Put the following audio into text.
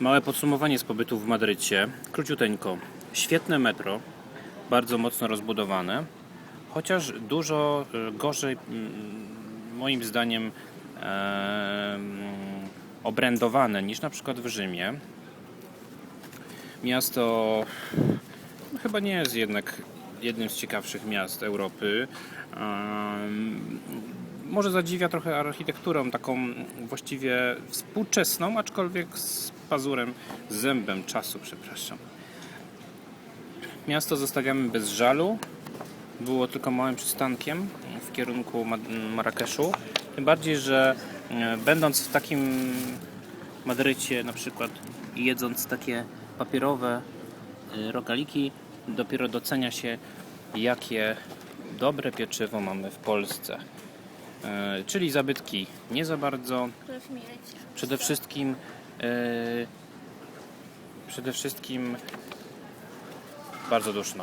Małe podsumowanie z pobytu w Madrycie. Króciuteńko. Świetne metro, bardzo mocno rozbudowane, chociaż dużo e, gorzej, mm, moim zdaniem, obrędowane niż na przykład w Rzymie. Miasto no, chyba nie jest jednak jednym z ciekawszych miast Europy. Może zadziwia trochę architekturą taką właściwie współczesną, aczkolwiek z pazurem, zębem czasu, przepraszam. Miasto zostawiamy bez żalu. Było tylko małym przystankiem w kierunku Ma- Marrakeszu. Tym bardziej, że e, będąc w takim Madrycie na przykład jedząc takie papierowe y, rogaliki, dopiero docenia się, jakie dobre pieczywo mamy w Polsce. E, Czyli zabytki nie za bardzo. Przede wszystkim e, przede wszystkim bardzo duszno.